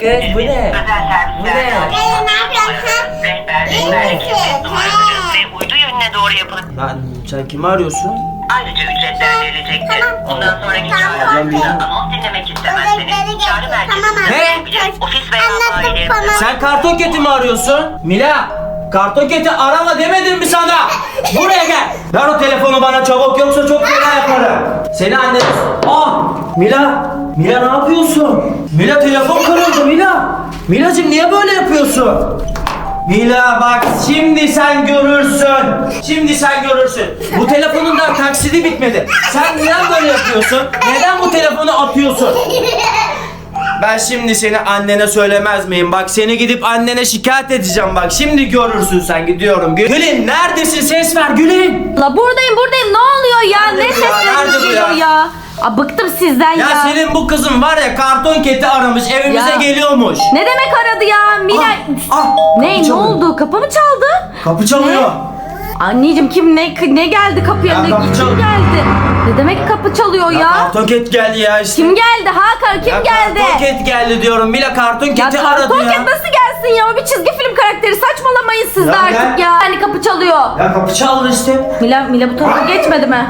Kız bu ne? Bu ne? Ee, ne uydu yönüne doğru yapılıp Lan sen kimi arıyorsun? ayrıca ücretler verilecektir. Bundan sonraki çağrılarda anons dinlemek istemezseniz çağrı merkezine. Ofis veya sana. Sen karton keti mi arıyorsun? Mila! Karton keti arama demedim mi sana? Buraya gel! Ver o telefonu bana çabuk yoksa çok fena yaparım. Seni annen... Ah! Mila! Mila ne yapıyorsun? Mila telefon kırıldı Mila! Milacığım niye böyle yapıyorsun? Mila bak şimdi sen görürsün. Şimdi sen görürsün. Bu telefonun da taksidi bitmedi. Sen neden böyle yapıyorsun? Neden bu telefonu atıyorsun? Ben şimdi seni annene söylemez miyim? Bak seni gidip annene şikayet edeceğim bak. Şimdi görürsün sen gidiyorum. Gül- Gülün neredesin? Ses ver Gülün. La buradayım buradayım ne oluyor ya? Nerede ne bu ya? Nerede bu ya? ya? Aa, bıktım sizden ya. Ya senin bu kızın var ya karton keti aramış evimize Ya. geliyormuş. Ne demek aradı ya? Mila... Ah, ah, ne kapı ne çalıyor. oldu? Kapı mı çaldı? Kapı çalıyor. Anneciğim kim ne ne geldi kapıya? Ya ne kapı kim çalıyor. geldi? Ne demek kapı çalıyor ya? Karton ket geldi ya işte. Kim geldi? Hakan kim Ya geldi? Karton ket geldi diyorum. Mila karton Ya keti aradı karton ya. ket nasıl gelsin ya? O bir çizgi film karakteri. Saçmalamayın siz de Ya artık gel. ya. Hani kapı çalıyor. Ya kapı çaldı işte. Mila Mila bu tarafa geçmedi mi?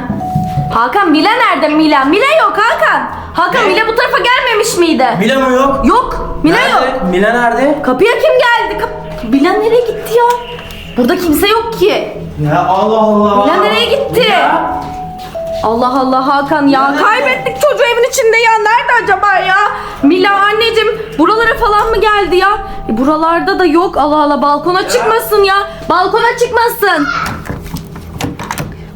Hakan Mila nerede Mila? Mila yok Hakan. Hakan Ne? Mila bu tarafa gelmemiş miydi? Mila mı yok? Yok. Mila nerede? yok. Mila nerede? Kapıya kim geldi? Kap Mila nereye gitti ya? Burada kimse yok ki. Ya Allah Allah. Mila nereye gitti? Mila? Allah Allah Hakan ya Nerede? kaybettik çocuğu evin içinde ya nerede acaba ya? Mila anneciğim buralara falan mı geldi ya? E, buralarda da yok Allah Allah balkona çıkmasın ya balkona çıkmasın.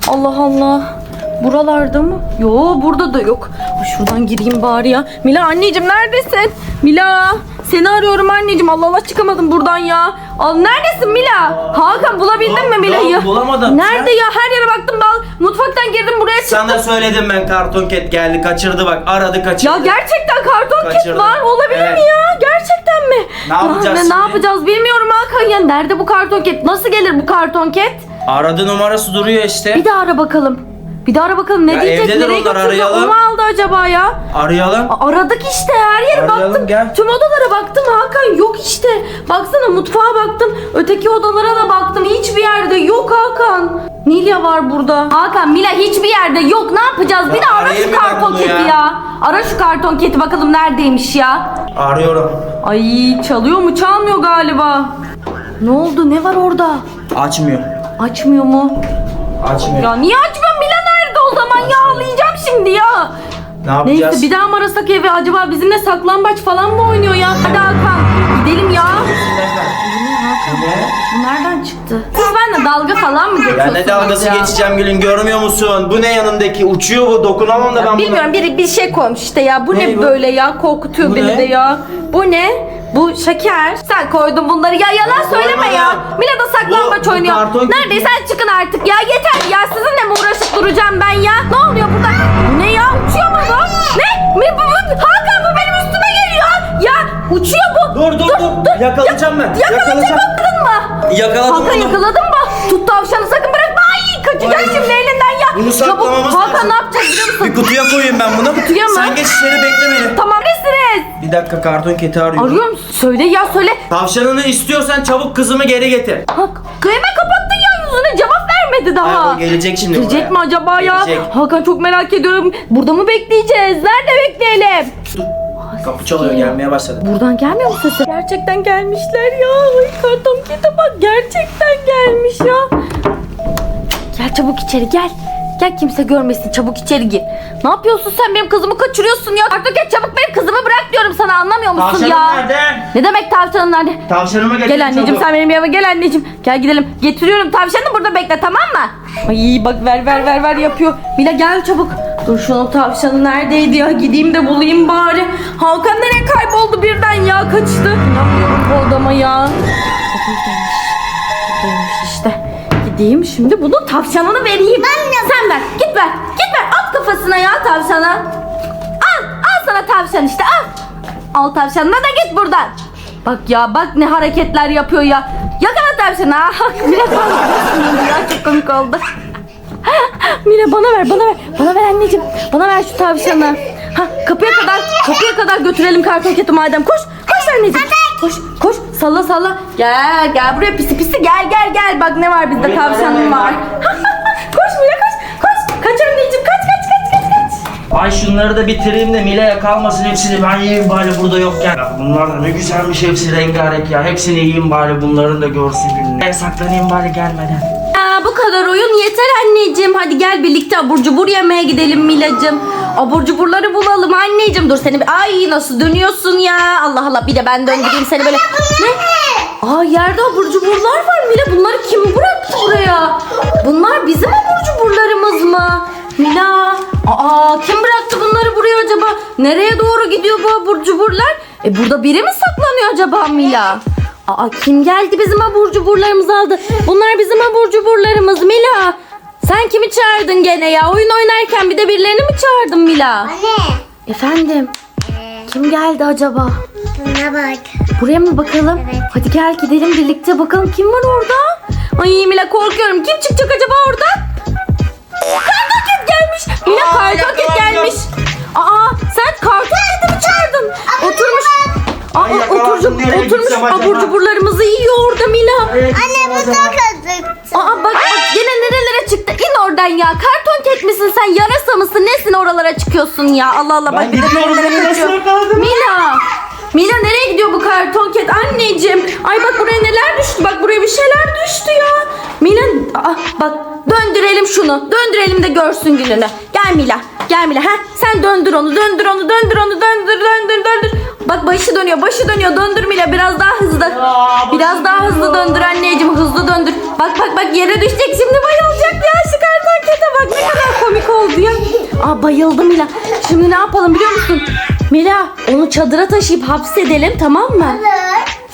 Allah Allah buralarda mı? Yo burada da yok. Ay, Şuradan gireyim bari ya. Mila anneciğim neredesin? Mila seni arıyorum anneciğim Allah Allah çıkamadım buradan ya. Al neredesin Mila? Hakan bulabildin mi Mila'yı? bulamadım. Nerede ya? Her yere baktım bal. Mutfaktan girdim buraya çıktım. Sana söyledim ben karton ket geldi kaçırdı bak aradı kaçırdı. Ya gerçekten karton Kaçırdım. var olabilir Evet. mi ya? Gerçekten mi? Ne yapacağız ne, şimdi? ne yapacağız bilmiyorum Hakan ya. Nerede bu karton kit? Nasıl gelir bu karton kit? Aradı numarası duruyor işte. Bir daha ara bakalım. Bir daha ara bakalım ne Ya diyecek? Nereye onlar, götürecek? arayalım. O mu aldı acaba ya? Arayalım. A- Aradık işte her yere Arayalım, baktım. gel. Tüm odalara baktım Hakan yok işte. Baksana mutfağa baktım. Öteki odalara da baktım. Hiçbir yerde yok Hakan. Nilya var burada. Hakan Mila hiçbir yerde yok. Ne yapacağız? Ya bir de ara arayayım şu ben karton bunu keti ya. ya. Ara şu karton keti bakalım neredeymiş ya. Arıyorum. Ay çalıyor mu? Çalmıyor galiba. Ne oldu? Ne var orada? Açmıyor. Açmıyor mu? Açmıyor. Ya niye açmıyor? Zaman ya? Ağlayacağım şimdi ya. ne yapacağız? Neyse bir daha mı arasak evi acaba bizimle saklambaç falan mı oynuyor ya? Hadi Hakan gidelim ya. Ne? Bu nereden çıktı? Siz benimle dalga falan mı Ya geçiyorsunuz ne dalgası ya? geçeceğim gülüm görmüyor musun? Bu ne yanındaki? Uçuyor bu dokunamam da ben Bilmiyorum biri bir şey koymuş işte ya. Bu ne, Ne bu? böyle ya? Korkutuyor Bu beni ne? de ya. Bu ne? Bu şeker. Sen koydun bunları. Ya yalan Ben söyleme ya. koymadım. Mila da saklambaç Bu- bu oynuyor. karton Neredeyse çıkın artık ya. Yeter ya. Uğraşıp duracağım ben ya? Ne oluyor burada? Bu ne ya? Uçuyor mu bu? Ne? Mi, bu, bu, Hakan bu benim üstüme geliyor. Ya uçuyor bu. Dur, dur, dur. Yakalayacağım ben. Yakalayacağım. Yakaladın mı? Yakaladım Hakan onu. yakaladın mı? Tut tavşanı sakın bırakma. Ay kaçacak şimdi elinden ya. Bunu saklamamız Çabuk. Hakan lazım. ne yapacağız biliyor musun? Bir kutuya koyayım ben bunu. Kutuya mı? Sen geç içeri bekle beni. Tamam nesiniz? Bir dakika karton keti arıyorum. Arıyor musun? Söyle ya söyle. Tavşanını istiyorsan çabuk kızımı geri getir. Hak, yüzünü vermedi daha. Ay, o gelecek şimdi Gelecek buraya. mi acaba ya? Gelecek. Hakan çok merak ediyorum. Burada mı bekleyeceğiz? Nerede bekleyelim? Kapı çalıyor gelmeye başladı. Buradan gelmiyor mu sesi? Gerçekten gelmişler ya. Ay karton kete bak gerçekten gelmiş ya. Gel çabuk içeri gel. Gel kimse görmesin çabuk içeri gir. Ne yapıyorsun sen benim kızımı kaçırıyorsun ya. Karton ket çabuk benim kızımı bırak diyorum sana anlamıyor musun Tavşanım ya? nerede? Ne demek tavşanın nerede? Tavşanımı getir Gel anneciğim çabuk. sen benim yanıma gel anneciğim. Gel gidelim. Getiriyorum tavşanı burada bekle tamam mı? Ay bak ver ver ver ver yapıyor. Mila gel çabuk. Dur şunun tavşanı neredeydi ya? Gideyim de bulayım bari. Hakan nereye kayboldu birden ya? Kaçtı. İnanmıyorum bu adama ya. Buradaymış. Buradaymış işte. Gideyim şimdi bunun tavşanını vereyim. Sen ver. Git ver. Git ver. At kafasına ya tavşana. Al. Al sana tavşan işte al. Al tavşanına da git buradan. Bak ya bak ne hareketler yapıyor ya. Yakala tavşanı ha. Mira bana ya çok komik oldu. Mira bana ver bana ver. Bana ver anneciğim. Bana ver şu tavşanı. Ha kapıya kadar kapıya kadar götürelim karton keti madem. Koş. Koş anneciğim. Salla salla. Gel gel buraya pisi pisi gel gel gel. Bak ne var bizde tavşanım var. koş Mila koş. Koş. Kaç anneciğim kaç kaç kaç kaç kaç. Ay şunları da bitireyim de Mila'ya kalmasın hepsini ben yiyeyim bari burada yokken. Ya bunlar da ne güzelmiş hepsi rengarenk ya. Hepsini yiyeyim bari bunların da görsün gününü. Ben saklanayım bari gelmeden. Aa, bu kadar oyun yeter anneciğim. Hadi gel birlikte abur cubur yemeye gidelim Milacığım. Abur cuburları bulalım anneciğim. Dur seni bir... Ay nasıl dönüyorsun ya? Allah Allah bir de ben döndüreyim seni böyle. Ne? Aa yerde abur cuburlar var Mila. Bunları kim bıraktı buraya? Bunlar bizim abur cuburlarımız mı? Mila. Aa kim bıraktı bunları buraya acaba? Nereye doğru gidiyor bu abur cuburlar? E burada biri mi saklanıyor acaba Mila? Aa kim geldi bizim abur cuburlarımızı aldı? Bunlar bizim abur cuburlarımız Mila. Sen kimi çağırdın gene ya? Oyun oynarken bir de birilerini mi çağırdın Mila? Anne. Efendim? Kim geldi acaba? Şuna bak. Buraya mı bakalım? Evet. Hadi gel gidelim birlikte bakalım kim var orada? Ay Mila korkuyorum. Kim çıkacak acaba oradan? Kartoket gelmiş. Mila kartoket gelmiş. Aa sen kartoketi mi çağırdın? Oturmuş. Aa, oturmuş, oturmuş abur ya. Karton ket misin sen? Yarasa mısın? Nesin oralara çıkıyorsun ya? Allah Allah bak. Ben nerelere beni nasıl yakaladın? Mila. Mila nereye gidiyor bu karton ket? Anneciğim. Ay bak buraya neler düştü. Bak buraya bir şeyler düştü ya. Mila Aa, bak döndürelim şunu. Döndürelim de görsün gününü. Gel Mila. Gel Mila. Ha? Sen döndür onu. Döndür onu. Döndür onu. Döndür döndür döndür. Bak başı dönüyor. Başı dönüyor. Döndür Mila. Biraz daha hızlı. başım Biraz daha hızlı döndür anneciğim. Hızlı döndür. Bak bak bak yere düşecek. Şimdi bayılacak ya. Kete bak ne kadar komik oldu ya. Aa bayıldı Mila. Şimdi ne yapalım biliyor musun? Mila onu çadıra taşıyıp hapsedelim tamam mı?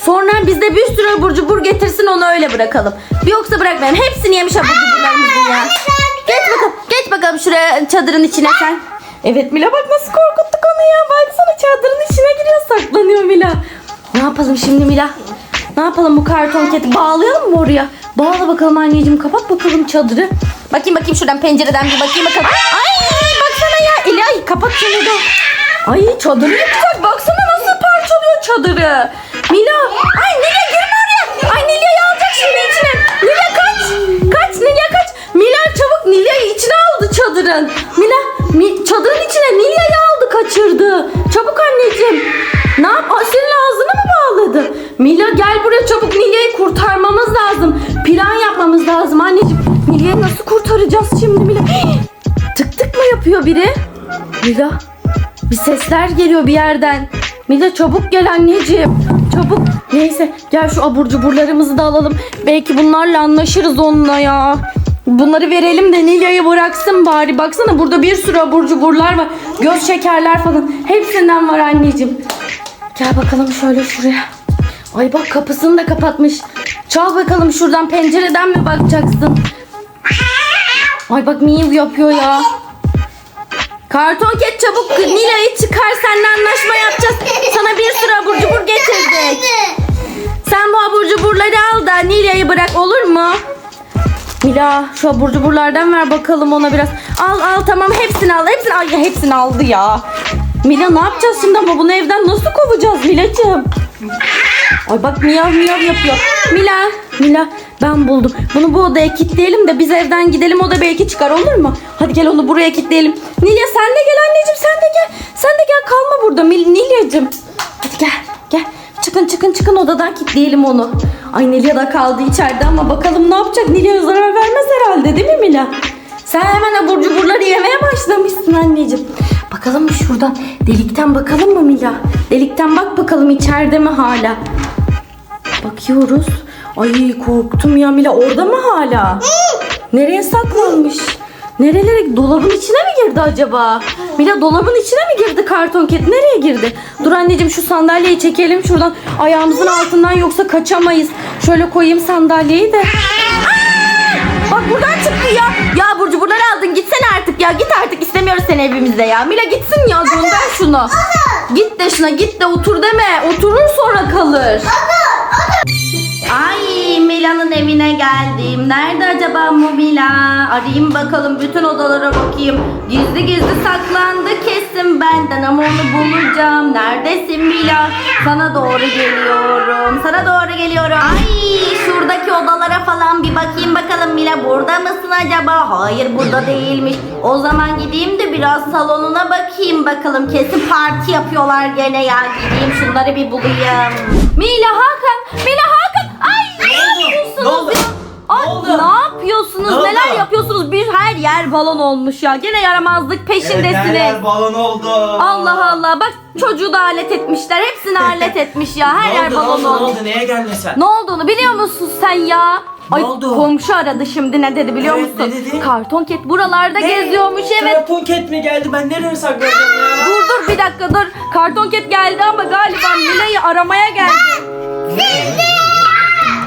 Sonra bizde bir sürü abur cubur getirsin onu öyle bırakalım. Yoksa bırakmayalım. Hepsini yemiş abur cuburlarımızın ya. Geç bakalım. Geç bakalım şuraya çadırın içine sen. Evet Mila bak nasıl korkuttuk onu ya. Baksana çadırın içine giriyor saklanıyor Mila. Ne yapalım şimdi Mila? Ne yapalım bu karton keti? Bağlayalım mı oraya? Bağla bakalım anneciğim. Kapat bakalım çadırı. Bakayım bakayım şuradan pencereden bir bakayım bakalım. Ay baksana ya. İlahi kapat şunu. Ay çadırı yıkacak. Baksana nasıl parçalıyor çadırı. Mila. Ay Nilya girme oraya. Ay Nilya'yı alacak şimdi içine. Nilya kaç. Kaç Nilya kaç. Mila çabuk Nilya'yı içine aldı çadırın. Mila mi- çadırın içine Nilya'yı aldı kaçırdı. Çabuk anneciğim. Ne yap? Aa, senin ağzını mı bağladı? Mila gel buraya çabuk Nilya'yı kurtarmamız lazım. Plan yapmamız lazım anneciğim. Nilya'yı nasıl kurtaracağız şimdi? Hii! tık tık mı yapıyor biri? Mila bir sesler geliyor bir yerden. Mila çabuk gel anneciğim. Çabuk. Neyse gel şu abur cuburlarımızı da alalım. Belki bunlarla anlaşırız onunla ya. Bunları verelim de Nilya'yı bıraksın bari. Baksana burada bir sürü abur cuburlar var. Göz şekerler falan. Hepsinden var anneciğim. Gel bakalım şöyle şuraya. Ay bak kapısını da kapatmış. Çal bakalım şuradan pencereden mi bakacaksın? Ay bak miyav yapıyor ya. Karton ket çabuk Nilay'ı çıkar seninle anlaşma yapacağız. Sana bir sürü abur cubur getirdik. Sen bu abur cuburları al da Nilay'ı bırak olur mu? Mila şu abur cuburlardan ver bakalım ona biraz. Al al tamam hepsini al. Hepsini al. Ya, hepsini aldı ya. Mila ne yapacağız şimdi ama bunu evden nasıl kovacağız Milacığım? Ay bak miyav miyav yapıyor. Mila, Mila ben buldum. Bunu bu odaya kilitleyelim de biz evden gidelim o da belki çıkar olur mu? Hadi gel onu buraya kilitleyelim. Nilya sen de gel anneciğim sen de gel. Sen de gel kalma burada Nilyacığım. Hadi gel gel. Çıkın çıkın çıkın odadan kilitleyelim onu. Ay Nilya da kaldı içeride ama bakalım ne yapacak? Nilya'ya zarar vermez herhalde değil mi Mila? Sen hemen abur cuburları yemeye başlamışsın anneciğim. Bakalım mı şuradan? Delikten bakalım mı Mila? Delikten bak bakalım içeride mi hala? Bakıyoruz. Ay korktum ya Mila orada mı hala? Nereye saklanmış? Nerelere? Dolabın içine mi girdi acaba? Mila dolabın içine mi girdi karton ket? Nereye girdi? Dur anneciğim şu sandalyeyi çekelim şuradan. Ayağımızın altından yoksa kaçamayız. Şöyle koyayım sandalyeyi de. Aa! Bak buradan çıktı ya. Ya Burcu buraları aldın gitsene artık ya. Git artık istemiyoruz seni evimizde ya. Mila gitsin ya gönder şunu. Git de şuna git de otur deme. Oturur sonra kalır. Ay Mila'nın evine geldim. Nerede acaba bu Mila? Arayayım bakalım bütün odalara bakayım. Gizli gizli saklandı kesin benden ama onu bulacağım. Neredesin Mila? Sana doğru geliyorum. Sana doğru geliyorum. Ay şuradaki odalara falan bir bakayım bakalım Mila burada mısın acaba? Hayır burada değilmiş. O zaman gideyim de biraz salonuna bakayım bakalım. Kesin parti yapıyorlar gene ya. Gideyim şunları bir bulayım. Mila Hakan, Mila Hakan. Ne yapıyorsunuz Ne oldu? ya? Ay, Ne oldu? ne yapıyorsunuz? Ne oldu? Neler yapıyorsunuz? Bir her yer balon olmuş ya. Gene yaramazlık peşindesiniz. Her balon oldu. Allah Allah bak çocuğu da alet etmişler. Hepsini alet etmiş ya. Her ne yer oldu, balon ne oldu, ne olmuş. oldu? Neye geldin sen? Ne olduğunu biliyor musun sen ya? Ne Ay oldu? komşu aradı şimdi ne dedi biliyor Evet, musun? ne dedi? Karton ket buralarda geziyormuş evet. Karton ket mi geldi? Ben nereye saklayacağım ya? Dur dur bir dakika dur. Karton ket geldi ama galiba Mila'yı aramaya geldi.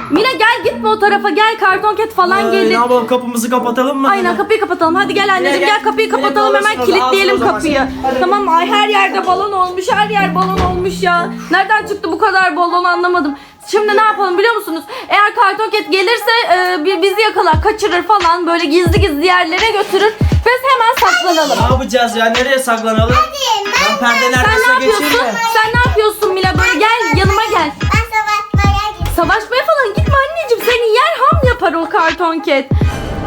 Mila gel gitme o tarafa gel karton ket falan Ay, gelir. Ne yapalım kapımızı kapatalım mı? Aynen kapıyı kapatalım. Hadi gel anneciğim Gel, gel, kapıyı kapatalım hemen orada. kilitleyelim kapıyı. Hadi. Tamam ay her yerde balon olmuş. Her yer balon olmuş ya. Nereden çıktı bu kadar balon anlamadım. Şimdi ne yapalım biliyor musunuz? Eğer karton ket gelirse e, bi- bizi yakalar, kaçırır falan böyle gizli gizli yerlere götürür. Biz hemen saklanalım. Ne yapacağız ya? Nereye saklanalım? Ben perdenin arkasına geçeyim mi? Sen ne yapıyorsun karton ket.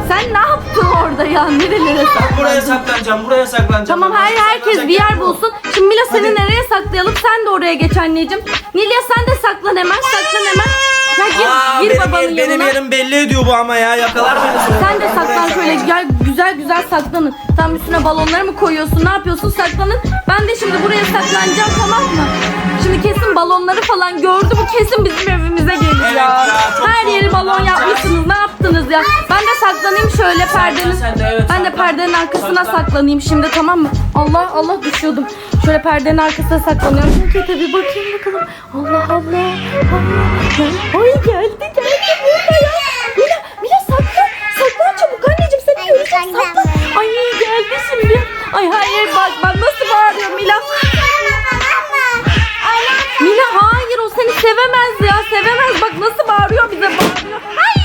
Sen ne yaptın orada ya? Nerelere saklandın? Buraya saklanacağım, buraya saklanacağım. Tamam her herkes bir yer bulsun. Şimdi Mila seni Hadi. nereye saklayalım? Sen de oraya geç anneciğim. Nilya sen de saklan hemen. Saklan hemen. Ya gir, Aa, gir benim, babanın yer- benim yanına. yerim belli ediyor bu ama ya. Yakalar beni sonra. Sen de saklan şöyle gel güzel güzel saklanın. Tam üstüne balonları mı koyuyorsun? Ne yapıyorsun? Saklanın. Ben de şimdi buraya saklanacağım tamam mı? Şimdi kesin balonları falan gördü bu kesin bizim evimize gelir Evet ya. Ya? Ben de saklanayım şöyle perdenin. sen de, evet, ben de saklan. perdenin arkasına Saklan. saklanayım şimdi tamam mı? Allah Allah düşüyordum. Şöyle perdenin arkasına saklanıyorum. Çünkü tabii bakayım bakalım. Allah Allah. Allah. Ay geldi geldi burada ya. Mila Mila saklan. Saklan çabuk anneciğim seni Ay, görecek saklan. Ay geldi şimdi. Ay hayır bak bak nasıl bağırıyor Mila. Mila hayır o seni sevemez ya sevemez bak nasıl bağırıyor bize bağırıyor. Patlatıyor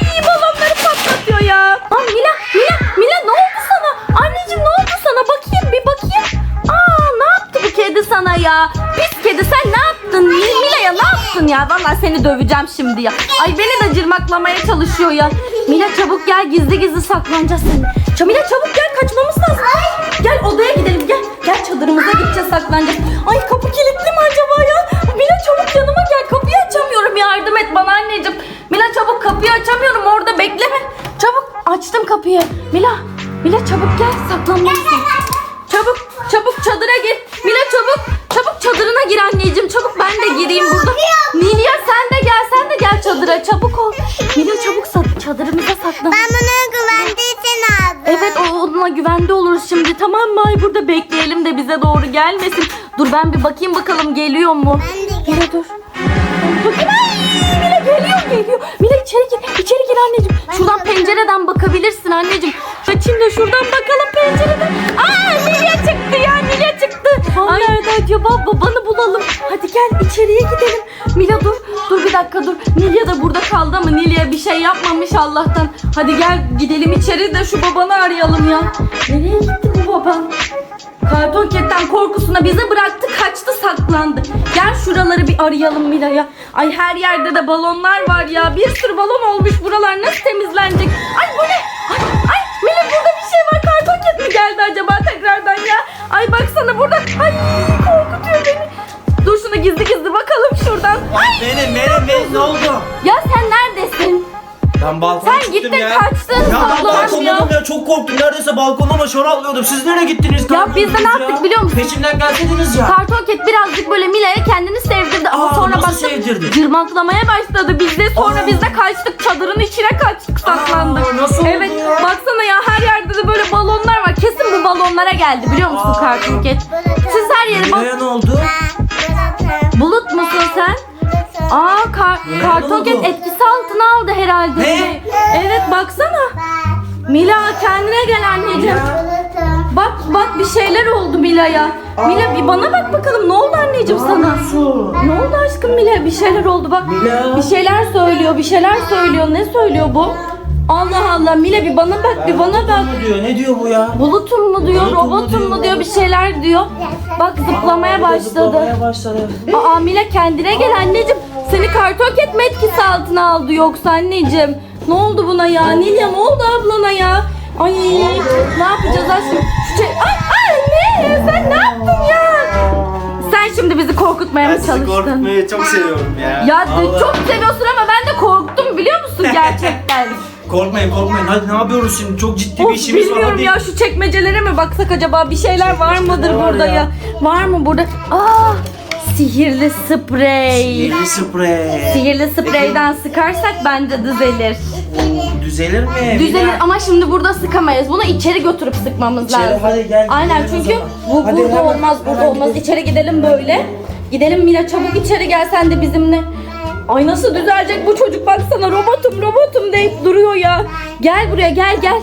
ya. Aa Mila Mila Mila ne oldu sana? Anneciğim ne oldu sana bakayım bir bakayım. Aa ne yaptı bu kedi sana ya? Pis kedi sen ne yaptın? Mil- Mila'ya ne yaptın ya? Vallahi seni döveceğim şimdi ya. Ay beni de cırmaklamaya çalışıyor ya. Mila çabuk gel gizli gizli saklanacağız seni. Ç- Mila çabuk gel kaçmamız lazım. Gel odaya gidelim gel. Gel çadırımıza gideceğiz saklanacağız. Ay kapı kilitli mi acaba ya? Mila çabuk yanıma gel kapıyı açamıyorum yardım et bana anneciğim. Mila çabuk kapıyı açamıyorum orada bekleme. Açtım kapıyı. Mila Mila çabuk gel saklanmalısın. Çabuk çabuk çadıra gir. Mila çabuk çabuk çadırına gir anneciğim. Çabuk ben de gireyim burada. Nilya sen de gel sen de gel çadıra çabuk ol. Mila çabuk çadırımıza saklan. Ben bunu güvende için aldım. Evet o onunla güvende oluruz şimdi tamam mı? Ay burada bekleyelim de bize doğru gelmesin. Dur ben bir bakayım bakalım geliyor mu? Ben de Mila dur. Bakayım ay Mila geliyor geliyor. Mila içeri gir içeri gir anneciğim. Şuradan pencereden bakabilirsin anneciğim. Açayım da şuradan bakalım pencereden. Aa Nilya çıktı ya Nilya çıktı. Ay nerede acaba babanı bulalım. Hadi gel içeriye gidelim. Mila dur dur bir dakika dur. Nilya da burada kaldı ama Nilya bir şey yapmamış Allah'tan. Hadi gel gidelim içeri de şu babanı arayalım ya. Nereye gitti bu baban? Karton ketten korkusuna bizi bıraktı kaçtı saklandı. Gel şuraları bir arayalım Mila'ya. Ay her yerde de balonlar var ya. Bir sürü balon olmuş buralar nasıl temizlenecek? Ay bu ne? Ay, ay Mila burada bir şey var. Karton ket mi geldi acaba tekrardan ya? Ay baksana burada. Ay korkutuyor beni. Dur şuna gizli gizli bakalım şuradan. Ay Benim, benim, benim. Ne oldu? ya sen neredesin? Ben balkona Sen çıktım gittin, ya. kaçtın, Ya ben balkondayım ya. Çok korktum. Neredeyse balkonuma şor atlıyordum. Siz nereye gittiniz? Ya biz de ne ya. yaptık biliyor musun? Peşimden gelseydiniz ya. Karton ket birazcık böyle Mila'ya kendini sevdirdi ama Aa, sonra nasıl baktım sevdirdi? cırmaklamaya başladı. Biz de sonra Aa. biz de kaçtık çadırın içine kaçtık saklandık. Aa, nasıl oldu evet ya? baksana ya her yerde de böyle balonlar var. Kesin bu balonlara geldi biliyor musun Aa. Karton ket? Siz her yere bak. Mila'ya ne oldu? Bulut musun sen? Aa kar Ne karton ket oldu? etkisi altına aldı herhalde. Ne? Evet baksana. Mila kendine gel anneciğim. Bak bak bir şeyler oldu Mila'ya. Mila bir bana bak bakalım ne oldu anneciğim sana? Ne oldu aşkım Mila? Bir şeyler oldu bak. Mila. Bir şeyler söylüyor, bir şeyler söylüyor. Ne söylüyor bu? Allah Allah Mila bir bana bak, bir bana bak. Ne diyor? Ne diyor bu ya? Bulutun mu diyor, Bulutun mu robotun mu diyor? bir şeyler diyor. Bak zıplamaya başladı. Zıplamaya başladı. Aa Mila kendine gel anneciğim. Seni karton roket mi etkisi altına aldı yoksa anneciğim? Ne oldu buna ya? Nilya ne oldu ablana ya? Ay ne yapacağız aşkım? Şu şey... Ay anne sen ne yaptın ya? Sen şimdi bizi korkutmaya mı Ben sizi çalıştın? korkutmayı çok seviyorum ya. Ya Vallahi. çok seviyorsun ama ben de korktum biliyor musun gerçekten? Korkmayın korkmayın. Hadi ne yapıyoruz şimdi? Çok ciddi bir of işimiz var. bilmiyorum Hadi. ya şu çekmecelere mi baksak acaba bir şeyler var mıdır var burada ya? ya? Var mı burada? Aa sihirli sprey. Sihirli sprey. Sihirli spreyden sıkarsak bence düzelir. Düzelir mi? Düzelir ama şimdi burada sıkamayız. Bunu içeri götürüp sıkmamız İçeri, lazım. hadi gel, Aynen gidelim o çünkü zaman. bu Hadi burada hemen, olmaz, burada hemen olmaz. gidelim. İçeri gidelim böyle. Gidelim Mila çabuk içeri gel sen de bizimle. Ay nasıl düzelecek bu çocuk baksana robotum robotum deyip duruyor ya. Gel buraya gel gel.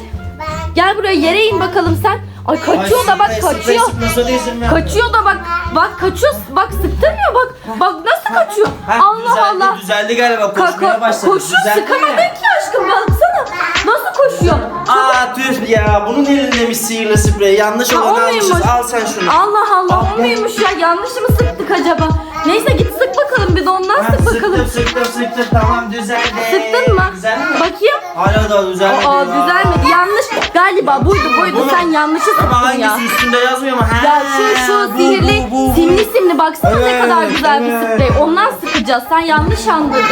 Gel buraya yere in bakalım sen. Ay kaçıyor da bak kaçıyor. izin ver. Kaçıyor da bak bak kaçıyor bak sıktırmıyor bak bak nasıl kaçıyor Heh, Allah düzeldi, Allah Düzeldi galiba koşmaya başladı. koşuyor Düzeldi sıkamadın ki aşkım baksana nasıl koşuyor Aa tüh ya bunun elindeymiş sihirli sprey. Yanlış Ha, o olanı almışız. muymuş? Al sen şunu. Allah Allah Al, o muymuş ya yanlış mı sıktık acaba neyse git sık bakalım de ondan Ha, sık bakalım Sıktım sıktım sıktım tamam düzeldi. sıktın mi? bakayım Hala da düzelmedi Aa ya. düzelmedi yanlış galiba buydu buydu Bunu- sen yanlışı Ama hangisi ya üstünde yazmıyor mu? Ha, Ya şu şu bu, sihirli bu, bu, bu. simli simli baksana ne Evet, kadar güzel bir evet. sprey. Ondan sıkacağız. Sen yanlış anladın.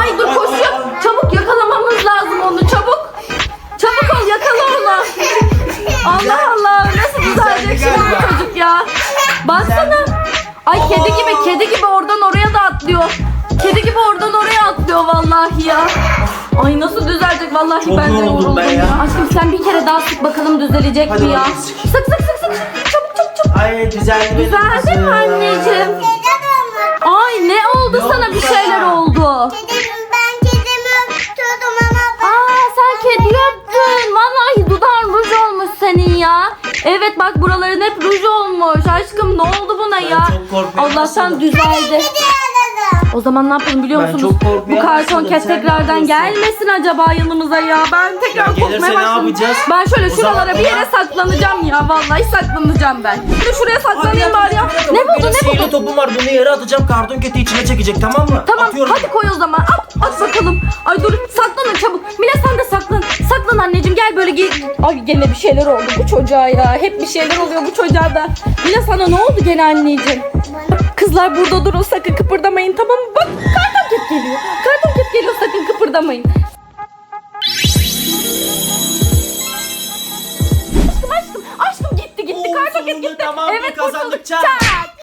Ay dur koşuyor. Çabuk yakalamamız lazım onu. Çabuk. Çabuk ol yakala onu. Allah Allah nasıl düzelecek şimdi bu galiba. çocuk ya. Baksana. Ay kedi gibi kedi gibi oradan oraya da atlıyor. Kedi gibi oradan oraya atlıyor vallahi ya. Ay nasıl düzelecek vallahi Çok ben de yoruldum yoruldum ben ya. ya. Aşkım sen bir kere daha sık bakalım düzelecek Hadi mi ya? bakalım Sık sık. sık sık sık. Çabuk çabuk çabuk. Ay düzeldi benim Düzeldi kızım. mi anneciğim? Ay ne oldu Ne sana oldu bir sana? şeyler oldu. Kedim, ben kedimi öptürdüm ama Aa sen kedi öptün. Vallahi dudağın ruj olmuş senin ya. Evet bak buraların hep ruj olmuş. Aşkım ne oldu buna Ben ya? çok korkmaya Allah'tan düzeldi. O zaman ne yapalım biliyor Ben musunuz? çok korkmaya Bu karton başladım. ket Sen ne tekrardan yapıyorsun? gelmesin acaba yanımıza ya. Ben tekrar Ya gelirse korkmaya ne başladım. yapacağız? Ben şöyle O şuralara zaman bir yere saklanacağım ya. Vallahi saklanacağım ben. De şuraya saklanayım bari ya. Ne benim ne sihirli buldun? topum var bunu yere atacağım karton keti içine çekecek tamam mı? Tamam Atıyorum. hadi koy o zaman. At, at bakalım. Ay dur saklanın çabuk. Mila sen de saklan. Saklan anneciğim gel böyle gel. Ay gene bir şeyler oldu bu çocuğa ya. Hep bir şeyler oluyor bu çocuğa da. Mila sana ne oldu gene anneciğim? Kızlar burada durun sakın kıpırdamayın tamam mı? Bak karton ket geliyor. Karton ket geliyor sakın kıpırdamayın. Aşkım aşkım aşkım gitti gitti Oo, karton sonunda gitti. tamam Kazandık, kurtulduk. çak. Çak.